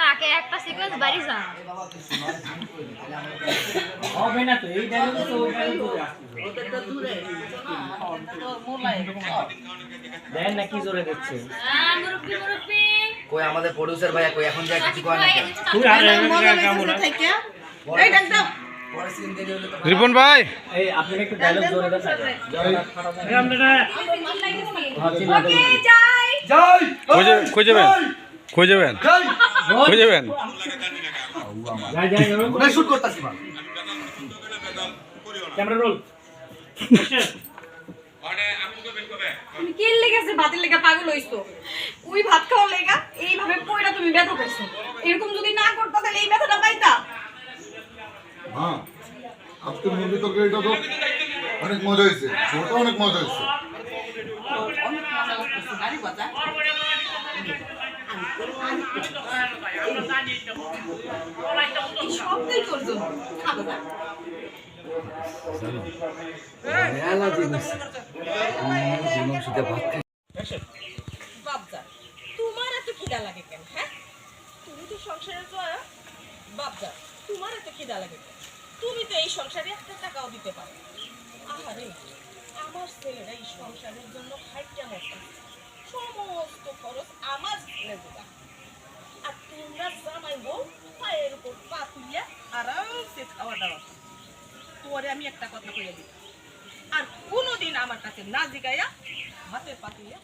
নাকে একটা সিকোয়েন্স বাড়ি যা হবে না তো এই ডায়লগ তো ওই ডায়লগ দেন না কি জোরে দিচ্ছে আহ, মুরব্বি মুরব্বি। কই আমাদের প্রডিউসার ভাইয়া কই এখন যা কিছু কয় না তুই আর সিন দেরি হলে তো রিপন ভাই। এই আপনি একটু ডায়লগ জোরে দেন না। হ্যাঁ, যাবেন যাবেন মা ক্যামেরা রোল তুমি কি লেগেছে ভাতের লেগা পাগল হইছো। ওই ভাত খাওয়ার লেগা এইভাবে পয়টা তুমি ব্যথা পাইছো। এরকম যদি না করতে তাহলে এই ব্যথাটা পাইতা? হ্যাঁ। আজকে মুরগি তরকারিটা তো অনেক মজা হয়েছে ওটা অনেক মজা হয়েছে এই সবটাই তোর জন্য খাব না তুমি তো সংসারের জয়া বাপজা তোমার এত খিদা লাগে কেন তুমি তো এই সংসারে একটা টাকাও দিতে পারো আহারে আমার ছেলেরা এই সংসারের জন্য হাইটা মস্ত সমস্ত খরচ আমার ছেলে আর তোমরা জামাই বউ পায়ের উপর পা তুলিয়া আরামসে খাওয়া দাওয়া। তোরে আমি একটা কথা কইয়া দিই আর কোনোদিন আমার কাছে না জিগাইয়া হাতে পাতিয়া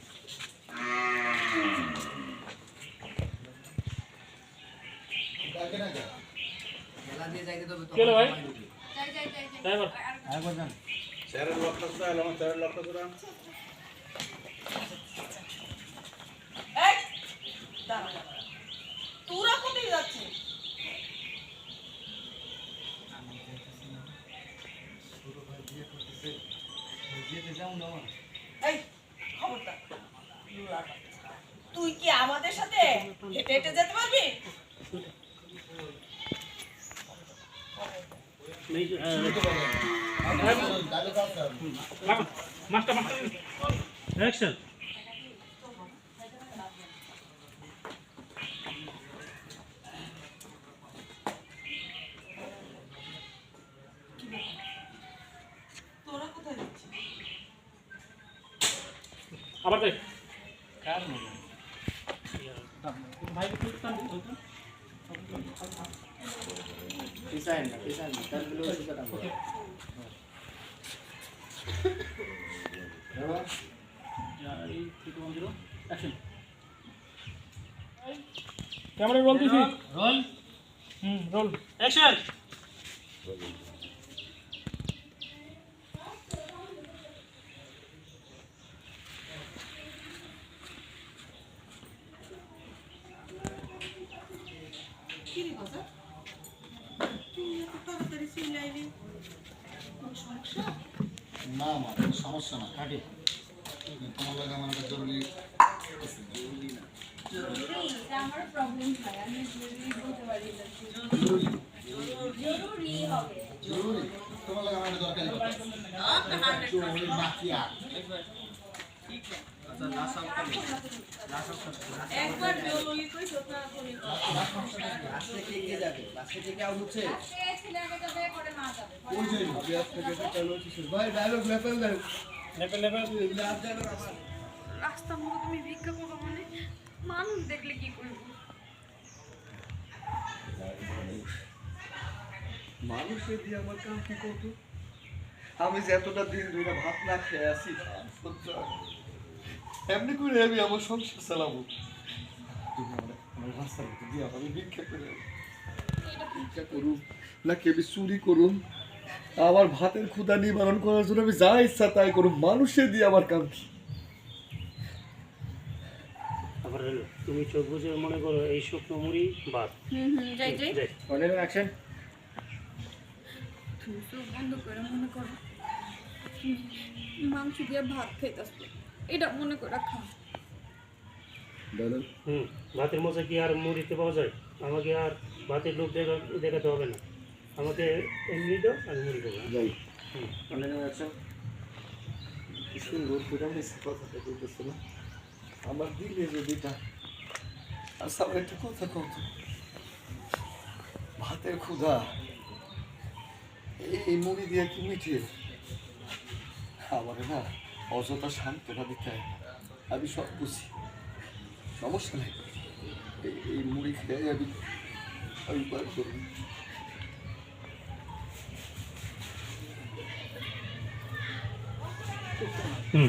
মেলা দিয়ে যাইতে তবে তো চলো ভাই। যাই যাই যাই যাই। ড্রাইভার এই দাঁড়া দাঁড়া। তোরা কোথায় যাচ্ছিস? তুই কি আমাদের সাথে হেঁটে হেঁটে যেতে পারবি? Master master. আবার দেখ। না তারগুলো ক্যামেরা রোল দিছি। রোল হুম রোল অ্যাকশন কি রে বাবা তুই এত কোন সমস্যা? না মা সমস্যা না কাটে তোমার লাগে আমার একটা জরুরি জরুরি তোমার লাগে আমার দরকারি কথা। জরুরি নাকি আর একবার বেললি কই সোনা করি লাস্টে কে কে যাবে? লাস্টে কে কে আউট হচ্ছে? আজকে ছেলে আগে যাবে পরে মা যাবে ওই যে ভাই ডায়লগ লেপেল দেন লেভেল লেভেল রাস্তা মতো তুমি ভিক্ষা করব মানে মানুষ দেখলে কি করব? দিয়ে আমার কাম কি করতো? আমি যে এতটা দিন ধরে ভাত না খেয়ে আছি সহ্য হয়। এমনি করে আমি আমার সংসার চালাবো। আমার- আমার রাস্তার দিয়ে আমি ভিক্ষা করে ভিক্ষা করুন নাকি আমি চুরি করুন? আমার ভাতের ক্ষুদা নিবারণ করার জন্য আমি যা ইচ্ছা তাই করুন মানুষের দিয়ে আমার কাম কি? আবার তুমি চোখ বুঝে মনে করো এই শুকনো মুড়ি ভাত। হুম হুম যাই যাই। যাই। অ্যাকশন তুমি চোখ বন্ধ করে মনে করো মাংস দিয়ে ভাত খাইতাস এটা মনে করে খা দাদা? হুম ভাতের মজা কি আর মুড়িতে পাওয়া যায়? আমাকে আর ভাতের লোক দেখাতে হবে না। আমাকে এমনি দাও আমি মুড়ি দেবো। যাই। সুন্দর করে কথাটা বলতেছে না। আমার দিলে যে দুইটা আচ্ছা আমার একটা কথা কত ভাতের ক্ষুধা। এই এই মুড়ি দিয়ে কি মিঠে আমার না অযথা সান্ত্বনা দিতে হয়। আমি সব বুঝি। সমস্যা নেই। এই- মুড়ি খেয়ে আমি আমি বার করি হুম